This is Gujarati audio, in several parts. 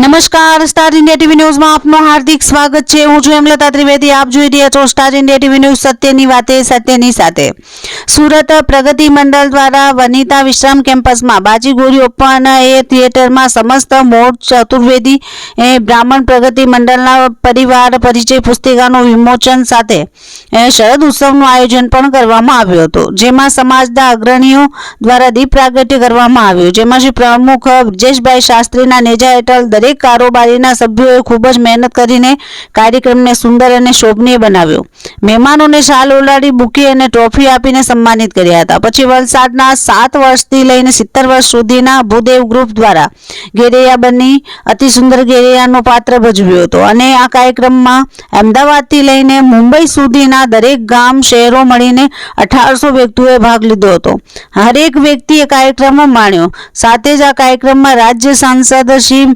નમસ્કાર સ્ટાર ઇન્ડિયા ટીવી ન્યૂઝમાં આપનું હાર્દિક સ્વાગત છે. હું છું હેમલતા ત્રિવેદી. આપ જોઈ રહ્યા છો સ્ટાર ઇન્ડિયા ટીવી ન્યૂઝ સત્યની વાતે, સત્યની સાથે. સુરત પ્રગતિ મંડળ દ્વારા વનિતા વિશ્રામ કેમ્પસમાં બાજીગોરી ઓપન એ થિયેટરમાં સમસ્ત મોટ ચતુર્વેદી એ બ્રાહ્મણ પ્રગતિ મંડળના પરિવાર પરિચય પુસ્તિકાનું વિમોચન સાથે શરદ ઉત્સવનું આયોજન પણ કરવામાં આવ્યું હતું. જેમાં સમાજના અગ્રણીઓ દ્વારા દીપ પ્રાગટ્ય કરવામાં આવ્યું. જેમાં શ્રી પ્રમુખ બ્રિજેશભાઈ શાસ્ત્રીના નેજા હેઠળ દરેક કારોબારીના સભ્યોએ ખૂબ જ મહેનત કરીને કાર્યક્રમને સુંદર અને શોભનીય બનાવ્યો. મહેમાનોને શાલ ઓલાડી બુકી અને ટ્રોફી આપીને સન્માનિત કર્યા હતા. પછી વલસાડના સાત વર્ષથી લઈને સિત્તેર વર્ષ સુધીના ભૂદેવ ગ્રુપ દ્વારા ગેરૈયા બની અતિ સુંદર ગેરૈયાનો પાત્ર ભજવ્યો હતો. અને આ કાર્યક્રમમાં અમદાવાદથી લઈને મુંબઈ સુધીના દરેક ગામ, શહેરો મળીને અઢારસો વ્યક્તિઓએ ભાગ લીધો હતો. હરેક વ્યક્તિએ કાર્યક્રમમાં માણ્યો. સાથે જ આ કાર્યક્રમમાં રાજ્ય સાંસદ શ્રી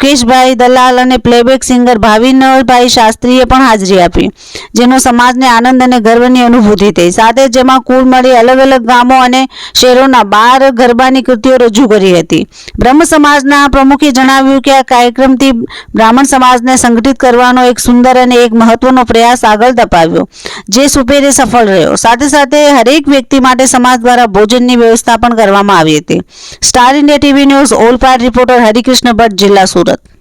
મુકેશભાઈ દલાલ અને પ્લેબેક સિંગર ભાવિનભાઈ શાસ્ત્રીએ પણ હાજરી આપી, જેનો સમાજને આનંદ અને ગર્વની અનુભૂતિ થઈ. સાથે જેમાં કુલ મળી અલગ અલગ ગામો અને શહેરોના બાર ગરબાની કૃતિઓ રજૂ કરી હતી. બ્રહ્મ સમાજના પ્રમુખે જણાવ્યું કે આ કાર્યક્રમથી બ્રાહ્મણ સમાજને સંગઠિત કરવાનો એક સુંદર અને એક મહત્વનો પ્રયાસ આગળ ધપાવ્યો, જે સુપેરે સફળ રહ્યો. સાથે સાથે હરેક વ્યક્તિ માટે સમાજ દ્વારા ભોજનની વ્યવસ્થા પણ કરવામાં આવી હતી. Star India TV News Olpad reporter Harikrishna Bhatt, જિલ્લા સુરત. Город